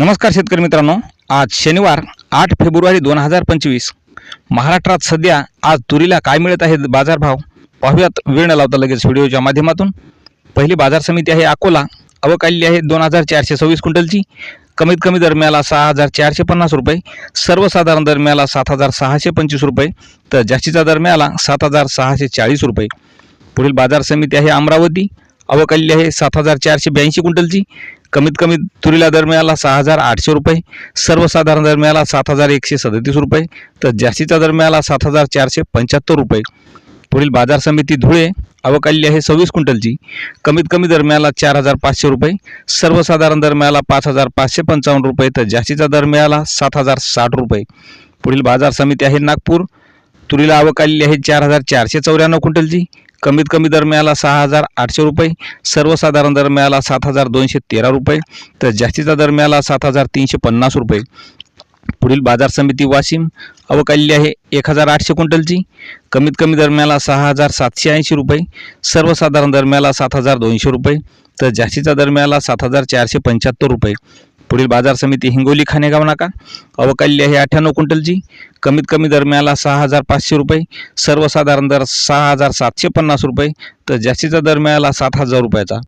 नमस्कार शेतकरी मित्रांनो. आज शनिवार आठ फेब्रुवारी दोन हजार पंचवीस. महाराष्ट्रात सध्या आज तुरीला काय मिळत आहेत बाजारभाव? पाहूयात. वेळ न लावता लगेच व्हिडिओच्या माध्यमातून. पहिली बाजार समिती आहे अकोला. अवकाली आहे दोन हजार चारशे सव्वीस क्विंटलची. कमीत कमी दरम्याला सहा हजार चारशे पन्नास रुपये. सर्वसाधारण दरम्याला सात हजार सहाशे पंचवीस रुपये. तर जास्तीचा दरम्याला सात हजार सहाशे चाळीस रुपये. पुढील बाजार समिती आहे अमरावती. आवक आहे सात हजार चारशे ब्याऐंशी क्विंटलची. कमीत कमी तुरीला दरम्याला सहा हजार आठशे रुपये. सर्वसाधारण दरम्याला सात हजार एकशे सदतीस रुपये. तर जास्तीचा दरम्याला सात हजार चारशे पंच्याहत्तर रुपये. पुढील बाजार समिती धुळे अवकाल्य आहे सव्वीस क्विंटलची. कमीत कमी दरम्याला चार हजार पाचशे रुपये. सर्वसाधारण दरम्याला पाच हजार पाचशे पंचावन्न रुपये. तर जास्तीचा दरम्याला सात हजार साठ रुपये. पुढील बाजार समिती आहे नागपूर. तुरीला आवक आलेली आहे चार हजार चारशे चौऱ्याण्णव क्विंटलची. कमीत कमी दरम्याला सहा हजार आठशे रुपये सर्वसाधारण दरम्याला सात हजार दोनशे तेरा रुपये तर जास्तीचा दरम्याला सात हजार तीनशे पन्नास रुपये. पुढील बाजार समिती वाशिम आवक आहे एक हजार आठशे क्विंटलची. कमीत कमी दरम्याला सहा हजार सातशे ऐंशी रुपये सर्वसाधारण दरम्याला सात हजार दोनशे रुपये तर जास्तीचा दरम्याला सात हजार चारशे पंच्याहत्तर रुपये. पुढील बाजार समिती हिंगोली खानेगाव नाका. अवकाल्य आलेली आहे अठ्ठ्याण्णव क्विंटलची. कमीत कमी दरम्याला सहा हजार पाचशे रुपये. सर्वसाधारण दर सहा हजार सातशे पन्नास रुपये. तर जास्तीचा दर मिळाला सात हजार रुपयाचा.